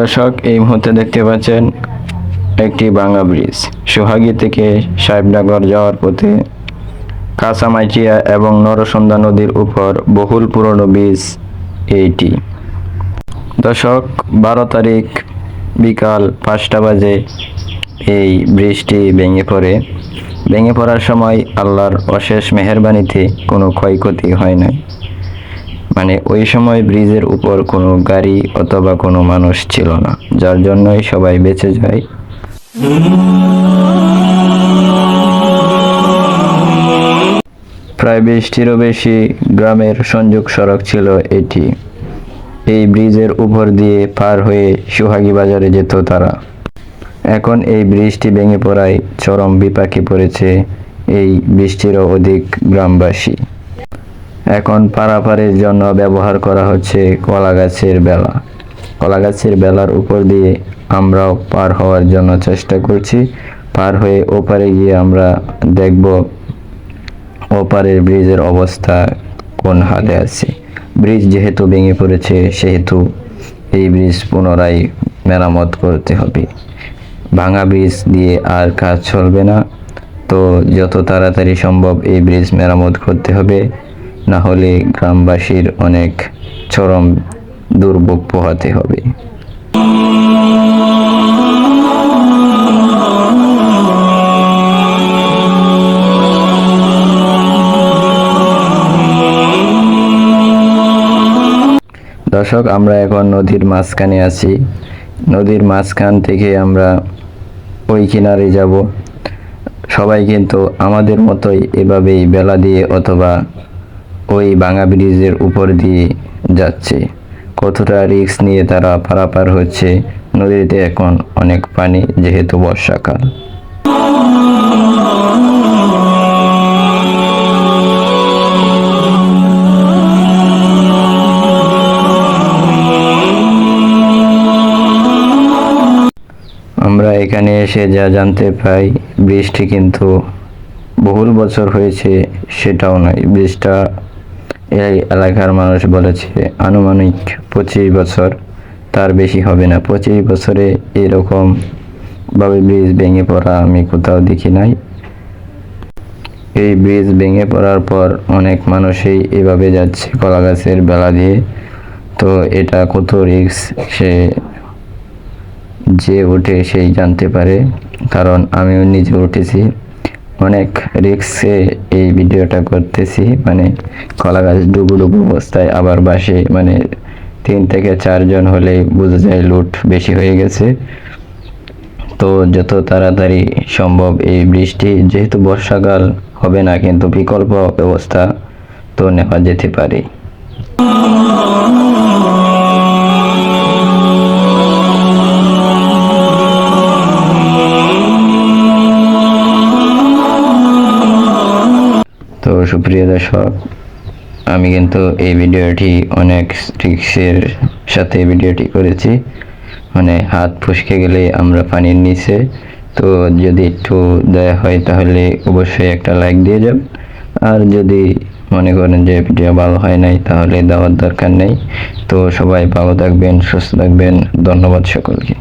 দর্শক, এই মুহূর্তে দেখতে পাচ্ছেন একটি ভাঙা ব্রিজ। সোহাগী থেকে সাহেবনগর যাওয়ার পথে কাঁচামাইচিয়া এবং নরসন্দা নদীর উপর বহুল পুরনো ব্রিজ এইটি। দর্শক, বারো তারিখ বিকাল পাঁচটা বাজে এই ব্রিজটি ভেঙে পড়ে। ভেঙে পড়ার সময় আল্লাহর অশেষ মেহেরবানিতে কোনো ক্ষয়ক্ষতি হয় নাই। মানে ওই সময় ব্রিজের উপর কোনো গাড়ি অথবা কোনো মানুষ ছিল না, যার জন্যই সবাই বেঁচে যায়। প্রায় বিশটিরও বেশি গ্রামের সংযোগ সড়ক ছিল এটি। এই ব্রিজের উপর দিয়ে পার হয়ে সুহাগী বাজারে যেত তারা। এখন এই ব্রিজটি ভেঙে পড়ায় চরম বিপাকে পড়েছে এই বৃষ্টিরও অধিক গ্রামবাসী। এখন পারাপারের জন্য ব্যবহার করা হচ্ছে কলা গাছের বেলা। কলা গাছের বেলার উপর দিয়ে আমরাও পার হওয়ার জন্য চেষ্টা করছি। পার হয়ে ওপারে গিয়ে আমরা দেখব ওপারের ব্রিজের অবস্থা কোন হালে আছে। ব্রিজ যেহেতু ভেঙে পড়েছে, সেহেতু এই ব্রিজ পুনরায় মেরামত করতে হবে। ভাঙা ব্রিজ দিয়ে আর কাজ চলবে না। তো যত তাড়াতাড়ি সম্ভব এই ব্রিজ মেরামত করতে হবে। না হলে গ্রামবাসীর অনেক চরম দুর্ভোগ পোহাতে হবে। দর্শক, আমরা এখন নদীর মাঝখানে আছি। নদীর মাঝখান থেকে আমরা ওই কিনারে যাব। সবাই কিন্তু আমাদের মতোই এভাবেই বেলা দিয়ে অথবা ওই ভাঙা ব্রিজের উপর দিয়ে যাচ্ছে। কতটা রিস্ক নিয়ে তারা পারাপার হচ্ছে, নদীতে এখন অনেক পানি, যেহেতু বর্ষাকাল। আমরা এখানে এসে যা জানতে পাই, ব্রিজটি কিন্তু বহুল বছর হয়েছে, সেটাও নয়। ব্রিজটা এই এলাকার মানুষ বলেছে, আনুমানিক পঁচিশ বছর, তার বেশি হবে না। পঁচিশ বছরে এরকম ভাবে ব্রিজ ভেঙে পড়া আমি কোথাও দেখি নাই। এই ব্রিজ ভেঙে পড়ার পর অনেক মানুষই এভাবে যাচ্ছে কলা গাছের বেলা দিয়ে। তো এটা কত রিস্ক সে যে ওঠে সেই জানতে পারে। কারণ আমিও নিজে উঠেছি। অনেক রিক্সে এই ভিডিওটা করতেছি। মানে কলা গাছ ডুবু ডুবু অবস্থায় আবার বাসে মানে তিন থেকে চারজন হলে বোঝা যায় লুট বেশি হয়ে গেছে। তো যত তাড়াতাড়ি সম্ভব এই বৃষ্টি, যেহেতু বর্ষাকাল হবে না কিন্তু বিকল্প ব্যবস্থা তো নেওয়া যেতে পারে। সুপ্রিয় দর্শক, আমি কিন্তু এই ভিডিওটি অনেক ট্রিক্সের সাথে ভিডিওটি করেছি। মানে হাত ফসকে গেলে আমরা পানির নিচে। তো যদি একটু দয়া হয় তাহলে অবশ্যই একটা লাইক দিয়ে যাবেন আর যদি মনে করেন যে ভিডিও ভালো হয় নাই, তাহলে দেওয়ার দরকার নেই। তো সবাই ভালো থাকবেন, সুস্থ থাকবেন। ধন্যবাদ সকলকে।